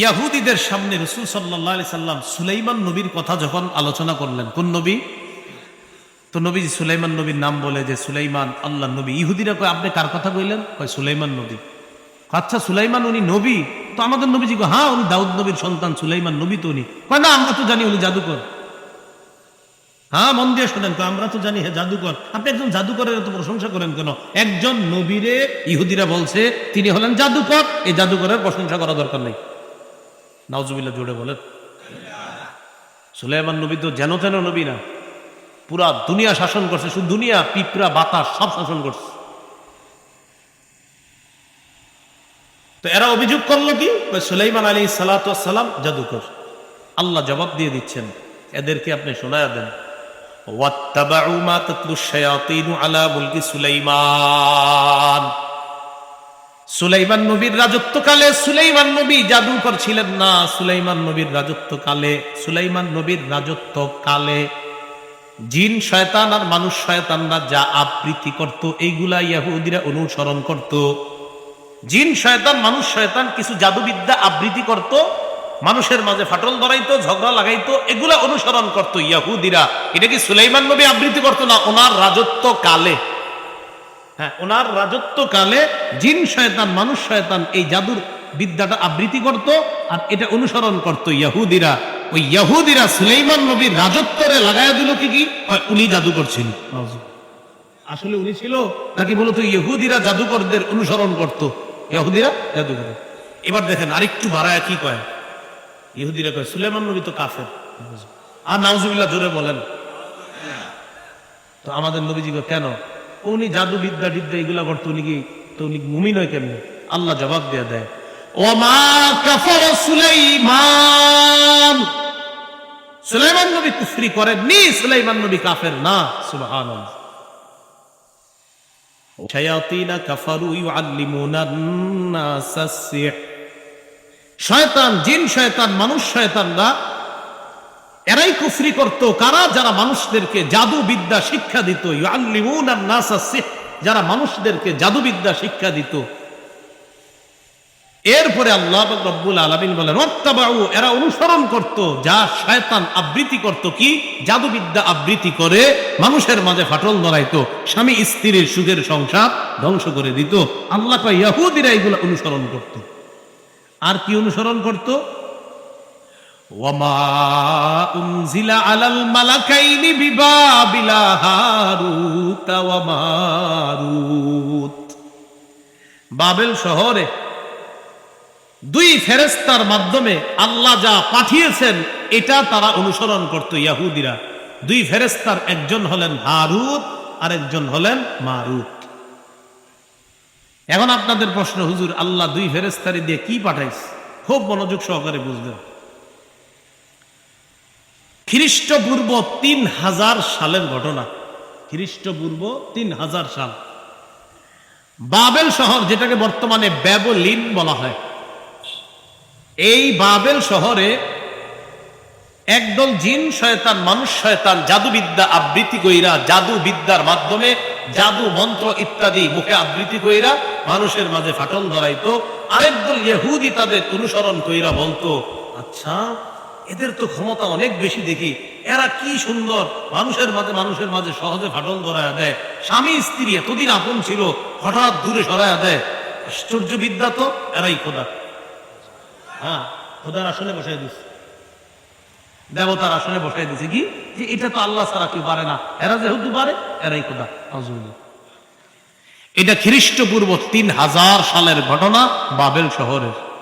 ইয়াহুদিদের সামনে রসুল সাল্লাহ সাল্লাম সুলাইমান নবীর কথা যখন আলোচনা করলেন কোন নবী? তো নবী সুলাইমান নবীর নাম বলে যে সুলাইমান আল্লাহ নবী। ইহুদিরা কয় আপনি কার কথা কইলেন? কয় সুলাইমান নবী। আচ্ছা সুলাইমান উনি নবী? তো আমাদের নবীজি কয়, হ্যাঁ উনি দাউদ নবীর সন্তান সুলাইমান নবী তো উনি। কয় না আমরা তো জানি উনি জাদুকর। হ্যাঁ মন দিয়ে শোনেন আমরা তো জানি হ্যাঁ জাদুকর। আপনি একজন জাদুকরের এত প্রশংসা করেন কেন? একজন নবীরে ইহুদিরা বলছে তিনি হলেন জাদুকর। এই জাদুকরের প্রশংসা করা দরকার নেই। নাওজুবিল্লা জোরে বলেন। সুলাইমান নবী তো যেন তেন নবী না। পুরা দুনিয়া শাসন করছে, শুধু দুনিয়া, পিঁপড়া, বাতাস সব শাসন করছে। তো এরা অভিযোগ করল কি? সুলাইমান আলী সালাতাম জাদুকর। আল্লাহ জবাব দিয়ে দিচ্ছেন, এদেরকে আপনি শোনায় দেন। ওয়াত্তাবাউ মা আলা মুলকি সুলাইমান। সুলাইমান নবীর রাজত্বকালে সুলাইমান নবী জাদুকর ছিলেন না। সুলাইমান নবীর রাজত্বকালে, সুলাইমান নবীর রাজত্বকালে জিন শয়তান আর মানুষ শয়তানরা যা আবৃত্তি করত, এইগুলা ইয়াহুদিরা অনুসরণ করত। জিন শয়তান, মানুষ শয়তান কিছু জাদুবিদ্যা আবৃত্তি করত, মানুষের মাঝে ফাটল ধরাইতো, ঝগড়া লাগাইতো, এগুলা অনুসরণ করত ইয়াহুদিরা। এটা কি সুলাইমান নবী আবৃত্তি করতো না? ওনার রাজত্ব কালে হ্যাঁ ওনার রাজত্ব কালে জিন শয়তান, মানুষ শয়তান এই জাদুর বিদ্যাটা আবৃত্তি করত আর এটা অনুসরণ করত ইয়াহুদিরা ওই ইয়াহুদিরা সুলাইমান নবীর রাজত্বরে লাগাই দিল কি কি? উনি জাদু করছেন আসলে উনি ছিল নাকি বলতো ইহুদিরা জাদুকরদের অনুসরণ করত? ইহুদিরা জাদুকর। এবার দেখেন আরেকটু বাড়ায় কি কয়? ইহুদিরা কয় সুলেমান নবী তো কাফের। আর নাউজুবিল্লাহ জোরে বলেন। তো আমাদের নবীজি কেন? উনি জাদু বিদ্যা টিদ্যা এগুলা করতো উনি কি তো উনি মুমি নয় কেমনি? আল্লাহ জবাব দিয়ে দেয় কাফর সুলাইমান। সুলাইমান নবী কুফরি সুলাইমান নবী কাফের না সুবহান কাফারু ইউআল্লিমুনা শয়তান, জিন শয়তান, মানুষ শয়তানরা এরাই কুফরি করত। কারা? যারা মানুষদেরকে জাদু বিদ্যা শিক্ষা দিত। যারা মানুষদেরকে জাদু বিদ্যা শিক্ষা দিত। এরপরে আল্লাহ রব্বুল আলমিন বলেন রত্তাবাউ এরা অনুসরণ করত। যা শয়তান আবৃত্তি করত কি? জাদুবিদ্যা আবৃত্তি করে মানুষের মাঝে ফাটল ধরাইতো। স্বামী স্ত্রীর সুখের সংসার ধ্বংস করে দিত। আল্লাহ ইয়াহুদিরা এগুলো অনুসরণ করত। আর কি অনুসরণ করত? বাবেল শহরে দুই ফেরেস্তার মাধ্যমে আল্লাহ যা পাঠিয়েছেন, এটা তারা অনুসরণ করত ইয়াহুদিরা। দুই ফেরেস্তার একজন হলেন হারুত আর একজন হলেন মারুত। এখন আপনাদের প্রশ্ন, হুজুর, আল্লাহ দুই ফেরেস্তারি দিয়ে কি পাঠাইছে? খুব মনোযোগ সহকারে বুঝবেন। খ্রিস্টপূর্ব তিন হাজার সালের ঘটনা। খ্রিস্টপূর্ব তিন হাজার সাল। বাবেল শহর, যেটাকে বর্তমানে ব্যাবলিন বলা হয়। এই বাবেল শহরে একদল জিন শয়তান, মানুষ শয়তান, জাদুবিদ্যা আবৃত্তি কইরা জাদু বিদ্যার মাধ্যমে জাদু মন্ত্র ইত্যাদি মুখে আবৃত্তি কইরা মানুষের মাঝে ফাটল ধরাইতো। আরেকদল ইহুদি তাদের অনুসরণ কইরা বলতো আচ্ছা এদের তো ক্ষমতা অনেক বেশি দেখি। এরা কি সুন্দর। মানুষের মাঝে মানুষের মাঝে সহজে ফাটল ধরায়া দেয়। স্বামী স্ত্রী এতদিন আপন ছিল হঠাৎ দূরে সরায়া দেয়। আশ্চর্য বিদ্যা তো এরাই খোদা। হ্যাঁ খোদার আসলে বসাই দিচ্ছে দেবতার আসলে বসাই দিছে কি? যে এটা তো আল্লাহ ছাড়া কেউ পারে না। এরা যেহেতু পারে এরাই খোদা। এটা খ্রিস্টপূর্ব তিন হাজার সালের ঘটনা বাবেল শহরের।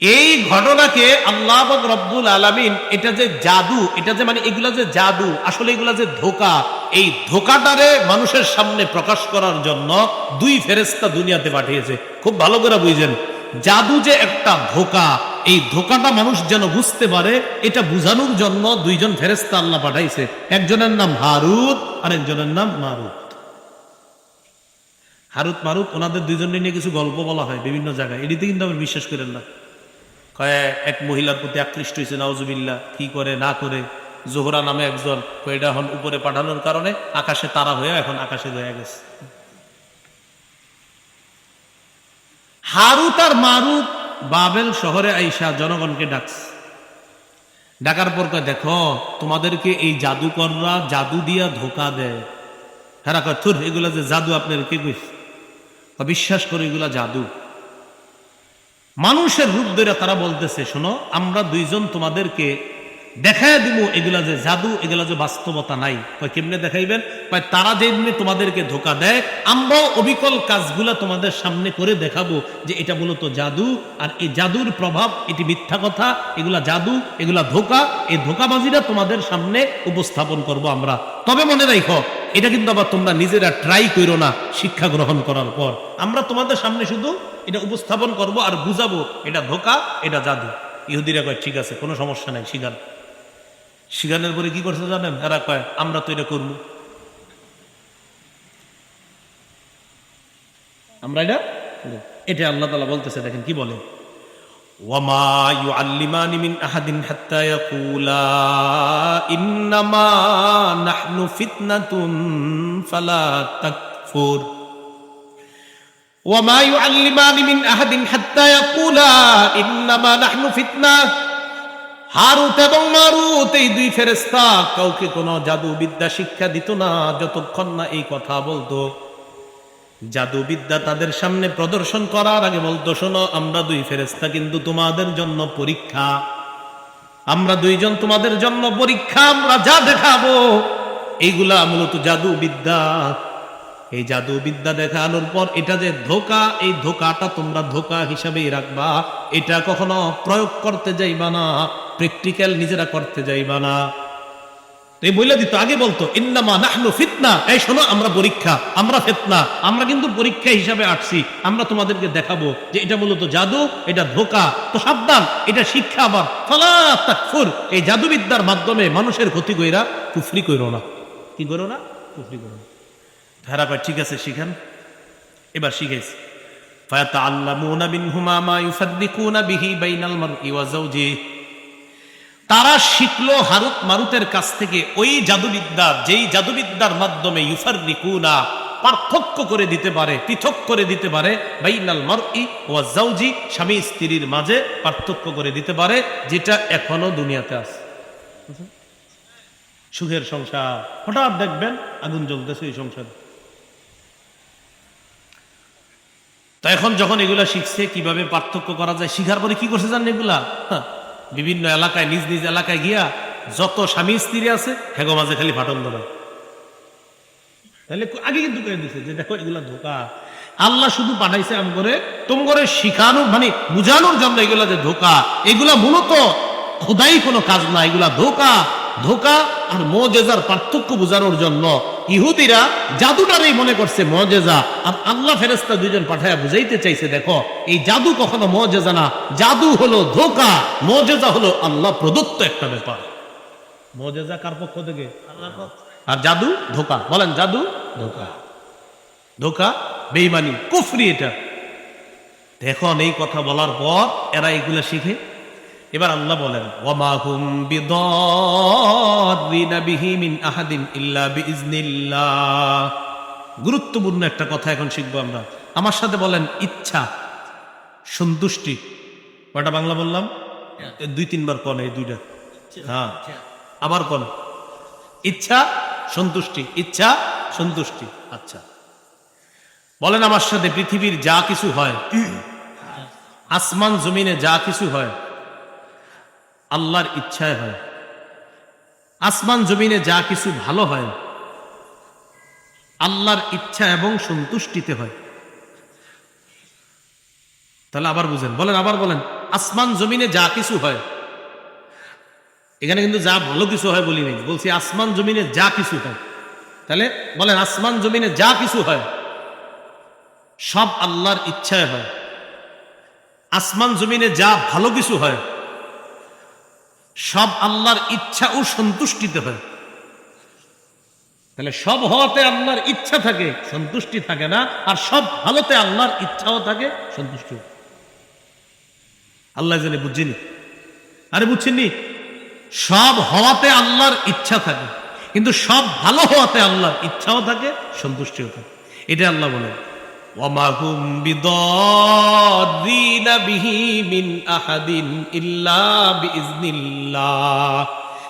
এই ঘটনাকে আল্লাহ রব্বুল আলামিন, এটা যে জাদু, এটা যে মানে এগুলা যে জাদু, আসলে এগুলা যে ধোকা, এই ধোকাটারে মানুষের সামনে প্রকাশ করার জন্য দুই ফেরেস্তা দুনিয়াতে পাঠিয়েছে। খুব ভালো করে বুঝেন। জাদু যে একটা ধোকা, এই ধোকাটা মানুষ যেন বুঝতে পারে, এটা বুঝানোর জন্য দুইজন ফেরেস্তা আল্লাহ পাঠাইছে। একজনের নাম হারুত আর একজনের নাম মারুত হারুত মারুত ওনাদের দুইজনের নিয়ে কিছু গল্প বলা হয় বিভিন্ন জায়গায়। এটিতে কিন্তু আমি বিশ্বাস করেন না। কয়ে, এক মহিলার প্রতি আকৃষ্ট হয়েছে নাউজুবিল্লা কি করে, না করে? জোহরা নামে একজন কয়টা এখন উপরে পাঠানোর কারণে আকাশে তারা হয়ে এখন আকাশে হয়ে গেছে। হারুত আর মারুত বাবেল শহরে আইসা জনগণকে ডাকছে। ডাকার পর দেখো, তোমাদেরকে এই জাদুকররা জাদু দিয়া ধোকা দেয়। হ্যাঁ কয়, থুর, এগুলা যে জাদু আপনার কে বিশ্বাস করে, এগুলা জাদু। মানুষের রূপ ধরে তারা বলতেছে, শোনো, আমরা দুইজন তোমাদেরকে দেখায় দিব এগুলা যে জাদু, এগুলা যে বাস্তবতা নাই। কেমনে দেখাইবেন? তারা যেমনি তোমাদেরকে ধোকা দেয়, আমরাও অবিকল কাজগুলা তোমাদের সামনে করে দেখাবো যে এটা মূলত জাদু, আর এই জাদুর প্রভাব, এটি মিথ্যা কথা, এগুলা জাদু, এগুলা ধোকা, এই ধোকাবাজিরা তোমাদের সামনে উপস্থাপন করব আমরা। তবে মনে রাখো এটা কিন্তু আবার তোমরা নিজেরা ট্রাই করো না শিক্ষা গ্রহণ করার পর। আমরা তোমাদের সামনে শুধু এটা উপস্থাপন করব আর বুঝাবো, এটা ধোকা, এটা জাদু। ইহুদিরা কয়, ঠিক আছে, কোনো সমস্যা নাই, শিখান। শিখানের পরে কি করছে জানেন? এরা কয়, আমরা তো এটা করব। আমরা এটা এটা আল্লাহ তালা বলতেছে, দেখেন কি বলে? وما يعلمان من أحد حتى يقولا إنما نحن فتنة فلا تكفر وما يعلمان من أحد حتى يقولا إنما نحن فتنة হারুত এবং মারুত এই দুই ফেরেস্তা কাউকে কোনো জাদু বিদ্যা শিক্ষা দিত না যতক্ষণ না এই কথা বলতো জাদুবিদ্যা তাদের সামনে প্রদর্শন করার আগে বলতো, শোনো, আমরা দুই ফেরেস্তা কিন্তু তোমাদের জন্য পরীক্ষা। আমরা দুইজন তোমাদের জন্য পরীক্ষা, আমরা যা দেখাবো এইগুলা মূলত জাদুবিদ্যা। এই জাদুবিদ্যা দেখানোর পর এটা যে ধোকা, এই ধোকাটা তোমরা ধোকা হিসাবেই রাখবা। এটা কখনো প্রয়োগ করতে যাইবা না, প্র্যাকটিক্যাল নিজেরা করতে যাইবা না। এই দিত, আগে বলতো, ইন্নামা নাহনু ফিতনা। এই শোনো, আমরা পরীক্ষা, আমরা আমরা কিন্তু পরীক্ষা হিসাবে আমরা তোমাদেরকে দেখাবো যে এটা মূলত জাদু, এটা ধোকা। তো সাবধান, এটা শিক্ষা আবার এই জাদুবিদ্যার মাধ্যমে মানুষের ক্ষতি কইরা কুফরি কইরো না। কি করো না? কুফরি করো না। ঠিক আছে, শিখান। এবার শিখেছি বাইনাল মারই ওয়া যাওজিহি তারা শিখলো হারুত মারুতের কাছ থেকে ওই জাদুবিদ্যা যেই জাদুবিদ্যার মাধ্যমে ইউফার রিকুনা পার্থক্য করে দিতে পারে পৃথক করে দিতে পারে বাইনাল মারই ওয়া জাউজি স্বামী স্ত্রীর মাঝে পার্থক্য করে দিতে পারে যেটা এখনও দুনিয়াতে আছে। সুখের সংসার। হঠাৎ দেখবেন আগুন জ্বলতেছে এই সংসার। তো এখন যখন এগুলা শিখছে কীভাবে পার্থক্য করা যায় শিখার পরে কি করছে জানেন এগুলা? হ্যাঁ, বিভিন্ন এলাকায়, নিজ নিজ এলাকায় গিয়া যত স্বামী স্ত্রী আছে, হেগো মাঝে খালি ফাটন ধরা। তাহলে আগে কিন্তু করে দিছে যে দেখো, এগুলা ধোকা। আল্লাহ শুধু পাঠাইছে আম করে তোম করে শিখানোর মানে বুঝানোর জন্য এগুলা যে ধোকা। এগুলা মূলত খোদাই কোনো কাজ না, এগুলা ধোকা। ধোকা আর মজেজার পার্থক্য বোঝানোর জন্য ইহুদিরা জাদুটারই মনে করছে মজেজা। আর আল্লাহ ফেরেস্তা দুজন পাঠায়া বুঝাইতে চাইছে দেখো এই জাদু কখনো মজেজা না। জাদু হলো ধোকা মজেজা হলো আল্লাহ প্রদত্ত একটা ব্যাপার। মজেজা কার পক্ষ থেকে? আর জাদু? ধোকা। বলেন জাদু? ধোকা। ধোকা? বেইমানি কুফরি এটা। এখন এই কথা বলার পর এরা এগুলা শিখে। এবার আল্লাহ বলেন ওয়ামাহুম বিদারিনা বিহি মিন আহাদিন ইল্লা বিইজনিল্লাহ। গুরুত্বপূর্ণ একটা কথা এখন শিখব আমরা। আমার সাথে বলেন ইচ্ছা সন্তুষ্টি। কয়টা বাংলা বললাম? দুই তিনবার কন এই দুইটা। হ্যাঁ। আবার কন? ইচ্ছা সন্তুষ্টি। ইচ্ছা সন্তুষ্টি। আচ্ছা। বলেন আমার সাথে পৃথিবীর যা কিছু হয়। আসমান জমিনে যা কিছু হয় আল্লাহর ইচ্ছায় হয়। আসমান জমিনে যা কিছু ভালো হয়, আল্লাহর ইচ্ছা এবং সন্তুষ্টিতে হয়। তাহলে আবার বুঝেন, বলেন, আবার বলেন, আসমান জমিনে যা কিছু হয়, এখানে কিন্তু যা ভালো কিছু হয় বলি নেই, বলছি আসমান জমিনে যা কিছু হয়। তাহলে বলেন, আসমান জমিনে যা কিছু হয়, সব আল্লাহর ইচ্ছায় হয়। আসমান জমিনে যা ভালো কিছু হয় সব আল্লাহর ইচ্ছা ও সন্তুষ্টিতে হয়। তাহলে সব হওয়াতে আল্লাহর ইচ্ছা থাকে, সন্তুষ্টি থাকে না, আর সব ভালোতে আল্লাহর ইচ্ছাও থাকে, সন্তুষ্টি আল্লাহ জানে বুঝিনি? আরে বুঝছেননি সব হওয়াতে আল্লাহর ইচ্ছা থাকে, কিন্তু সব ভালো হওয়াতে আল্লাহর ইচ্ছাও থাকে, সন্তুষ্টিও থাকে। এটা আল্লাহ বলে وما هم بضارين به من أحد إلا بإذن الله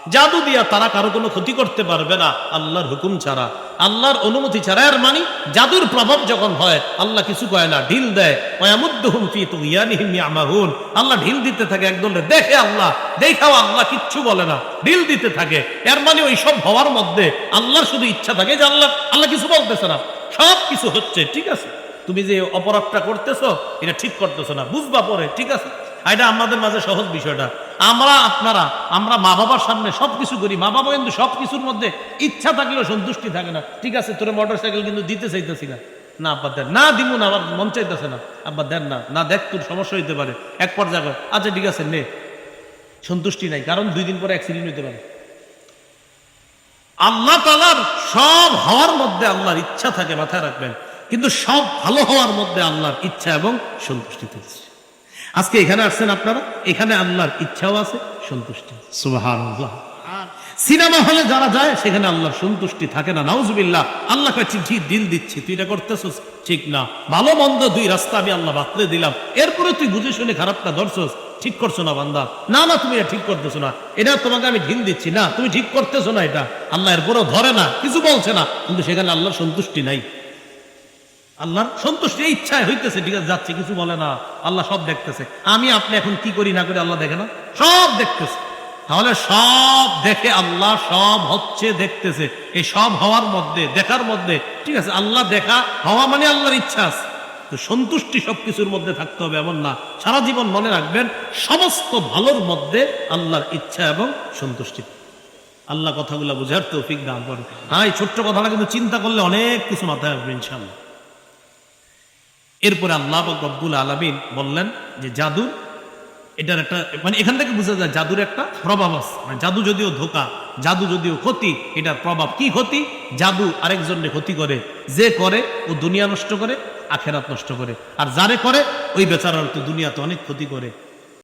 জাদু দিয়া তারা কারো কোনো ক্ষতি করতে পারবে না আল্লাহর হুকুম ছাড়া আল্লাহর অনুমতি ছাড়া এর মানে জাদুর প্রভাব যখন হয় আল্লাহ কিছু কয় না ঢিল দেয় ওয়ামুদ্দুহুম ফি তুগয়ানিহিম ইয়ামাহুন আল্লাহ ঢিল দিতে থাকে একদলে দেখে আল্লাহ দেখাও আল্লাহ কিচ্ছু বলে না ঢিল দিতে থাকে এর মানে ওই সব হওয়ার মধ্যে আল্লাহর শুধু ইচ্ছা থাকে যে আল্লাহ আল্লাহ কিছু বলতেছে না সব কিছু হচ্ছে ঠিক আছে তুমি যে অপরাধটা করতেছো, এটা ঠিক করতেছো না। বুঝবা পরে, ঠিক আছে? এটা আমাদের মাঝে সহজ বিষয়টা। আমরা আপনারা, আমরা মা বাবার সামনে সব কিছু করি। মা বাবা কিন্তু সব কিছুর মধ্যে ইচ্ছা থাকলেও সন্তুষ্টি থাকে না। ঠিক আছে, তোর মোটর সাইকেল কিন্তু দিতে চাইতেছি না। না, আব্বা, দেন। না দিব না, আমার মন চাইতেছে না। আব্বা, দেন না। না দেখ, তোর সমস্যা হইতে পারে। এক পর্যায়ে আচ্ছা ঠিক আছে, নে। সন্তুষ্টি নাই, কারণ দুই দিন পরে অ্যাক্সিডেন্ট হইতে পারে। আল্লাহ তালার সব হওয়ার মধ্যে আল্লাহর ইচ্ছা থাকে, মাথায় রাখবেন। কিন্তু সব ভালো হওয়ার মধ্যে আল্লাহর ইচ্ছা এবং সন্তুষ্টি থাকছে। আজকে এখানে আসছেন আপনারা? এখানে আল্লাহর ইচ্ছাও আছে সন্তুষ্টি সুবাহান সিনেমা হলে যারা যায় সেখানে আল্লাহর সন্তুষ্টি থাকে না। নাউজুবিল্লাহ আল্লাহ ঠিক দিল দিচ্ছি। তুই এটা করতেছস? ঠিক না। ভালো মন্দ দুই রাস্তা আমি আল্লাহ বাতলে দিলাম। এরপরে তুই বুঝে শুনে খারাপটা ধরছস। ঠিক করছ না বান্দা? না না তুমি এটা ঠিক করতেছো না। এটা তোমাকে আমি ঢিল দিচ্ছি। না তুমি ঠিক করতেছো না এটা। আল্লাহ এরপরেও ধরে না কিছু বলছে না। কিন্তু সেখানে আল্লাহর সন্তুষ্টি নাই। আল্লাহর সন্তুষ্টি, এই ইচ্ছায় হইতেছে, ঠিক আছে, যাচ্ছে, কিছু বলে না, আল্লাহ সব দেখতেছে। আমি, আপনি এখন কি করি, না করি, আল্লাহ দেখে না? সব দেখতেছে। তাহলে সব দেখে আল্লাহ সব হচ্ছে দেখতেছে। এই সব হওয়ার মধ্যে, দেখার মধ্যে, ঠিক আছে, আল্লাহ দেখা, হওয়া মানে আল্লাহর ইচ্ছা আছে। তো সন্তুষ্টি সবকিছুর মধ্যে থাকতে হবে, এমন না। সারা জীবন মনে রাখবেন, সমস্ত ভালোর মধ্যে আল্লাহর ইচ্ছা এবং সন্তুষ্টি। আল্লাহ কথাগুলো বুঝার তৌফিক দান করে হ্যাঁ এই ছোট্ট কথাটা কিন্তু চিন্তা করলে অনেক কিছু মাথায় আসবে ইনশাল্লাহ এরপরে আল্লাহ রব্বুল আলমিন বললেন যে জাদুর এটার একটা মানে এখান থেকে বোঝা যায় জাদুর একটা প্রভাব আছে। মানে জাদু যদিও ধোকা, জাদু যদিও ক্ষতি, এটার প্রভাব কি ক্ষতি? জাদু আরেকজনের ক্ষতি করে। যে করে, ও দুনিয়া নষ্ট করে, আখেরাত নষ্ট করে। আর যারে করে, ওই বেচারার তো দুনিয়াতে অনেক ক্ষতি করে।